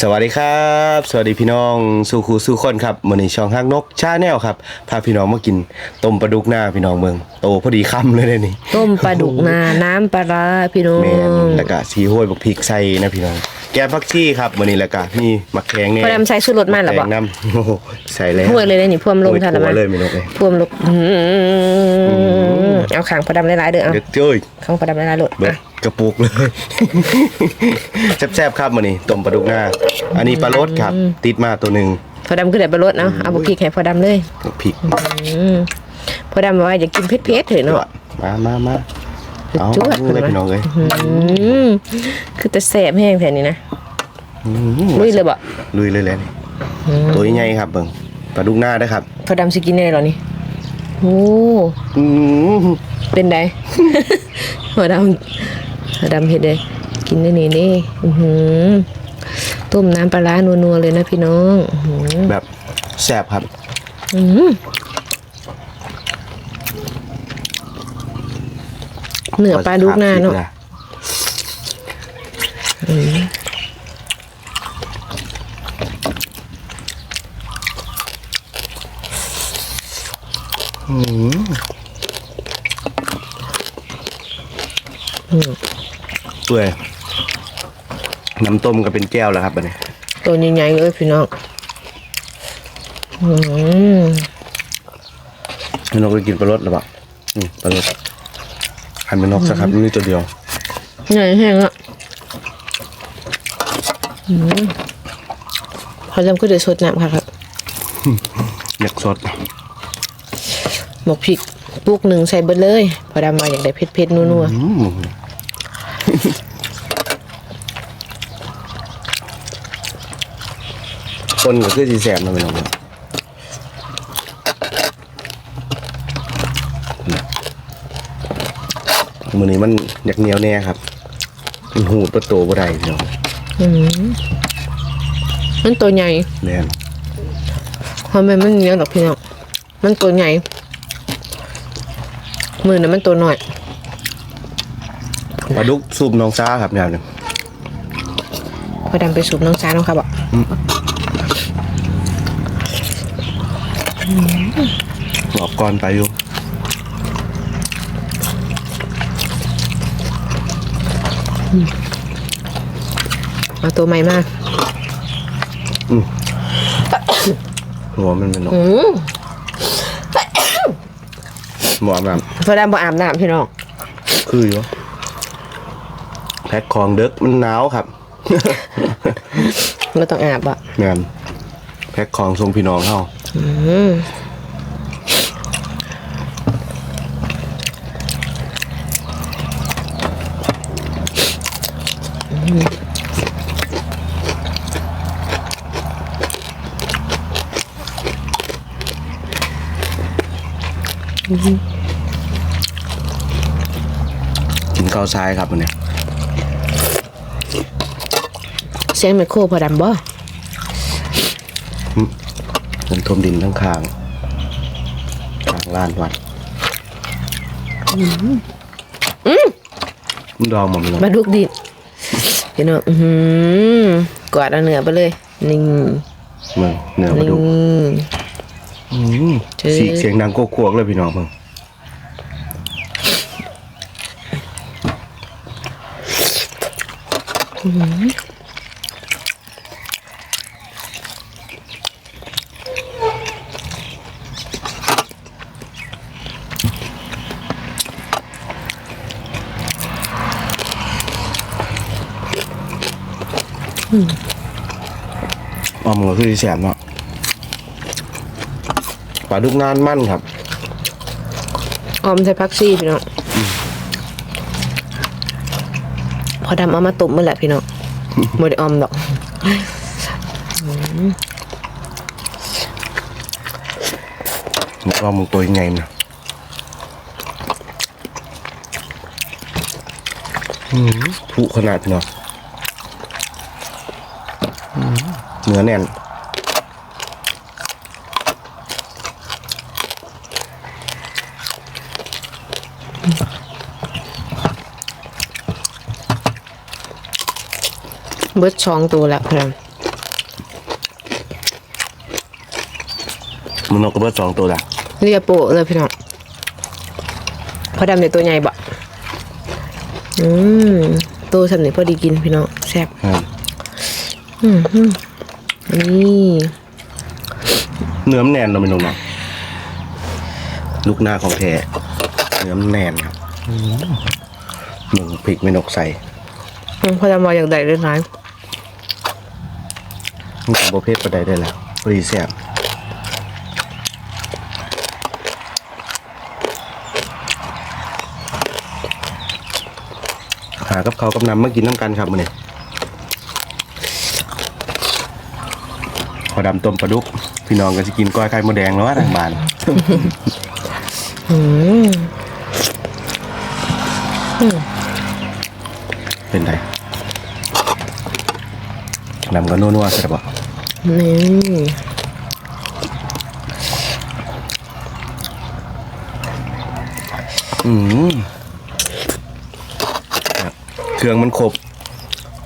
สวัสดีครับ สวัสดีพี่น้องสู่ครูสู่คนครับมื้อนี้ช่องฮักนกชาแนลครับพาพี่น้องมากินต้มปลาดุกหน้าพี่น้องเมืองโตพอดีค่ำเลยเนี่ยนี่ต้มปลาดุกนาน้ำปลาร้าพี่น้องแม่นแล้วก็สีห้วยบักพริกใส่นะพี่น้อง แกงผักชีครับมื้อนี้แล้วก็มีมะแขงเนี่ยพอดำใส่ชูรสมันเหรอแขบ่งน้ำโอ้โหใส่แล้วห่วยเลยเลยนี่พวมลงทันแล้แล้ววมามั้ยเลยไม่นกเลยพวมลงอื้อเอาขังพอดำหลายๆเด้อเอาเดี๋ยวเจ้ยขังพอดำหลายๆโหลดเบิดอะ กระปุกเลย แซ่บๆครับมื้อนี้ต้มปลาดุกหน้า อันนี้ปลารสครับ ติดมาตัวหนึงพอดำขึ้นได้ไปรสเนาะเอาบุกพริกให้พอดำเลยพริกอืมพอดำบอกว่าอยากกินเผ็ดๆเถอะเนาะมามามาเอาจวดเลยพี่น้องเลยอืมคือแต่แสบแห้งแผ่นนี้นะอืมลุยเลยบ่ลุยเลยแหละนี่ตัวใหญ่ครับเบิ่งปลาดุกหน้าได้อครับพอดำสิกินได้เหรอนี่โอ้อืมเป็นไดพอดำพอ ดำเห็ดเลยกินได้นี่นี่อื้อหือต้มน้ำปลาร้านัวๆเลยนะพี่น้องอื้อหือแบบแซ่บครับอืมเนื้อปลาดุกหน้าเนาะอืม เปื่อยน้ำต้มก็เป็นแก้วแล้วครับอันนี้ตัวใหญ่ๆเลยพี่น้องอืมพี่นกไปกินปลารสหรือเปล่าอืมปลารสหันเป็นนกสักครับนี่ตัวเดียวใหญ่แห้งอะอืมพอจำก็เดือดสดน้ำค่ะครับอยากสดหมกพริกลูกหนึ่งใส่เบิดเลย พอดำมาอยากได้เผ็ดๆนัวอื คนก็คือสีแสบนะพี่น้องเนาะมือนี้มันอยากเหนียวแน่ครับมันหูดประตูบ่ได้พี่น้องๆอืมมันตัวใหญ่แน่นเพราะมันมันเหนียวดอกพี่น้องมันตัวใหญ่มือน่ะมันตัวน้อยปลาดุกสูบน้องซ่าครับแนวหนึงพอดำไปสูบน้องซาน้องครับบอก หลอกก่อนไปอยู่เอาตัวใหม่มากหัวมันเป็นนกอืมหัวแบบพอดำบ่อาบน้ำพี่น้อง คืออยู่แพ็คของเด็กมันหนาวครับไม่ต้องอาบอะงานแพ็คของทรงพี่น้องเฮาอืม กินข้าวซ้ายครับวันนี้เสียงไมโครพอดำบ่มันท่วมดินทั้งข้างข้างลานวัดมันดองมันลงมาดุกดิพี่น้องอือหือกอดเอาเนื้อไปเลยนี่เมืองเนื้อปลานี่ดุก อืมเจ๊สีเสียงดังโกวกๆเลยพี่น้องเมืองอ๋อมันก็คือแสบเนาะ ปลาดุกนานมั่นครับออมใส่พักซี่พี่น้องพอดำเอามาตุ่มเมื่อแหละพี่น้องไม่ได้ออมดอกมันก็มึงตัวยังไงนะอืมผุขนาดเนาะอืมเนื้อแน่น เบิดสองตัวละวเพื่อนมันนกกระเบิดสองตัวละเรียโปะเลยพี่น้องพอดำเนี่ยตัวใหญ่บ่อืมตัวสำเนี่ยพอดีกินพี่น้องแซ่บอืมนี่เนื้อมแน่นเราไม่ลงนะลูกหน้าของแท้เนื้อแนนครับหนึ่งพริกไม่นกใส่พอดำมาอย่างใดเรื่องไหน มันกับโบเพศประใดได้แล้วพอดีแซ่บหากับเขากับน้ำมากินน้ำกันครับมื้อนี้พอดำต้มปลาดุก พี่น้องก็จะกินก้อยไข่มดแดงแล้วว่าทางบ้านเป็นไรนำกันนัวๆใช่ปะ นี่อืมเครื่องมันครบ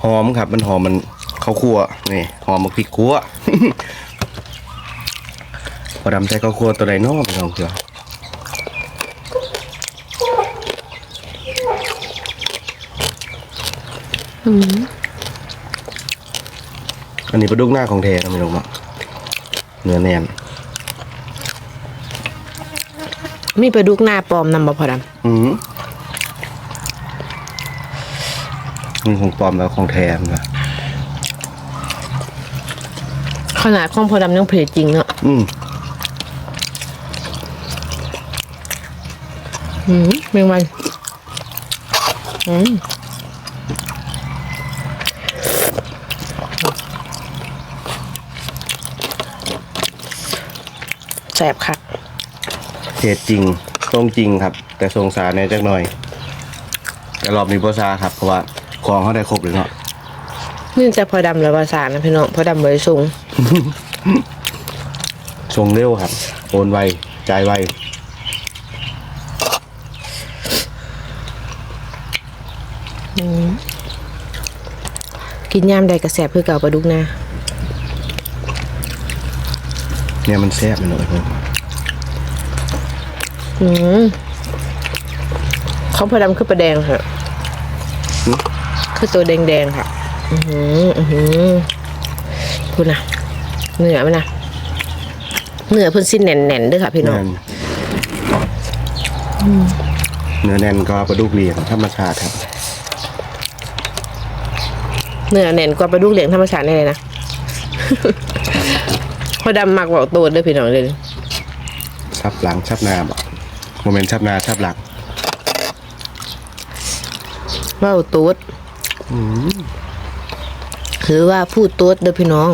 หอมครับ มันหอมมันข้าวคั่วนี่หอมมาพริกคั่วพอดำใช้ข้าวคั่วตัวใดน้อพี่น้องเกลือ อันนี้ปลาดุกหน้าของแท้นะพี่น้องเนาะเนื้อแน่นมีปลาดุกหน้าปลอมนำบ่พอดอืมมันของปลอมแล้วของแท้นะำขนาดของพอดำยังเผ็ดจริงเนาะอืมอืมเมียงมันอืม สบคักเหตุจริงตรงจริงครับ แต่สงสารในจักหน่อย แต่รอบนี้โบซาครับเพราะว่าของเขาได้ครบเลยเนาะนี่จะพอดำแล้วภาษานะพี่น้องพอดำเลยสูงส่งเร็วครับโอนไวจ่ายไวกินยามใดกระแสบเพื่อเก่าปลาดุกนะ เนี่ยมันแซ่บไปหน่อยเพิ่นอืมเขาพอดำคือปลาแดงค่ะ คือตัวแดงๆค่ะ อือหืออือหือพูดนะเนื้อมันนะเนื้อเพิ่นสิ้นแน่นๆด้วยค่ะ พี่น้องแน่นเนื้อแน่นก็ปลาดุกเรียงธรรมชาติครับ เนื้อแน่นกว่าปลาดุกเหลียงธรรมชาตินี่เลยนะ พอดำมักบอกตัวเด้วยพี่น้องเลยชับหลังชับหน้าบ่โมเมนต์ชับหน้าชับหลังเว่าตูดหรือว่าพูดตูดเด้อพี่น้อง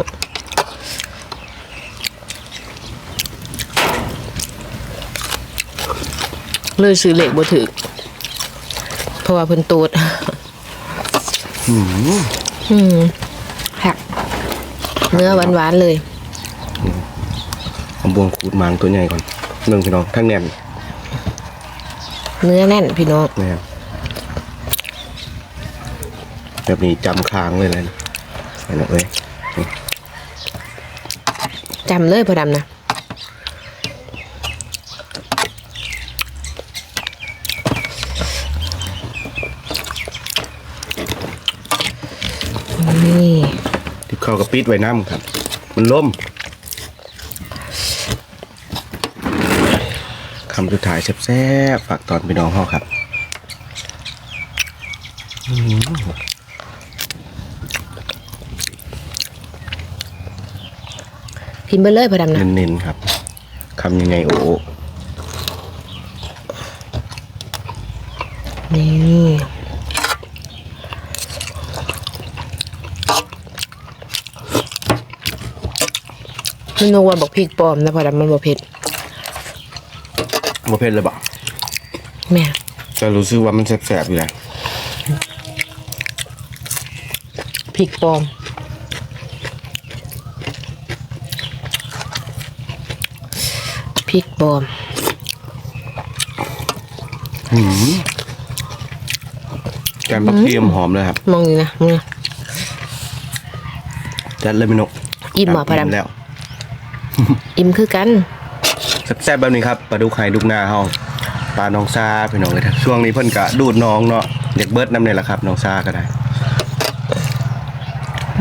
เลยซื้อเหล็กบ่ถึกเพราะว่าเพิ่นตูดอืมหักเนื้อหวานๆเลย เอาบวงขูดหมางตัวใหญ่ก่อนหนึ่งพี่น้องทั้งแน่นเนื้อแน่นพี่น้องแน่นแบบนี้จำค้างเลยเลยนะเห็นไหมเอ้ยจำเลยพอดำนะนี่ที่เข้ากับปิดไว้น้ำครับ มันล่ม คำสุดท้ายแซ่บๆฝากตอนพี่น้องเฮาครับพิมพ์ไปเลยพอดำนะเน้นๆครับคำยังไงโอ้โอนี่มันนึกว่าบอกพริกปลอมนะพอดำมันบอกเผ็ด บ่เผ็ดเลยบ่แม่แต่รู้สึกว่ามันแซ่บๆอยู่แหละพริกปลอมพริกปลอมแกงบักเทียมหอมเลยครับมองอยู่นะมองนะจัดเลยพี่นกอิ่มเหรอพะดำแล้ว อิ่มคือกัน แซ่บๆแบบนี้ครับปลาดุกไข่ดุกหน้าเฮาปลาน้องซาพี่น้องเลยครับช่วงนี้เพิ่นกะดูดน้องเนาะเด็กเบิร์ดน้ำเนี่ยแหละครับน้องซาก็ได้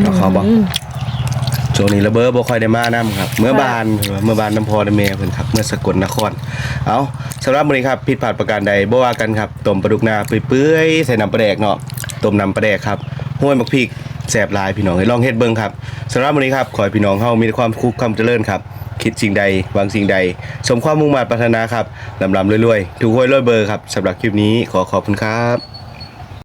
เอาเขาบอกช่วงนี้ระเบ้อบ่ค่อยได้มานํครับ เมื่อบานเมื่อบานน้ำพอน้ำเมเพิ่นครับ เมื่อสกลนคร เอาสำหรับมื้อนี้ครับผิดพลาดประการใดบ่ว่ากันครับต้มปลาดุกหน้าเปื่อยๆใส่น้ำปลาแดกเนาะต้มน้ำปลาแดกครับห้วยมักพริกแซ่บหลายพี่น้องให้ลองเฮ็ดเบิ่งครับสำหรับมื้อนี้ครับขอให้พี่น้องเฮามีแต่ความคุกความเจริญครับ คิดสิ่งใดหวังสิ่งใด สมความมุ่งมั่นปรารถนาครับลำลำรวยๆ ถูกหวยรวยเบอร์ครับสำหรับคลิปนี้ขอขอบคุณครับ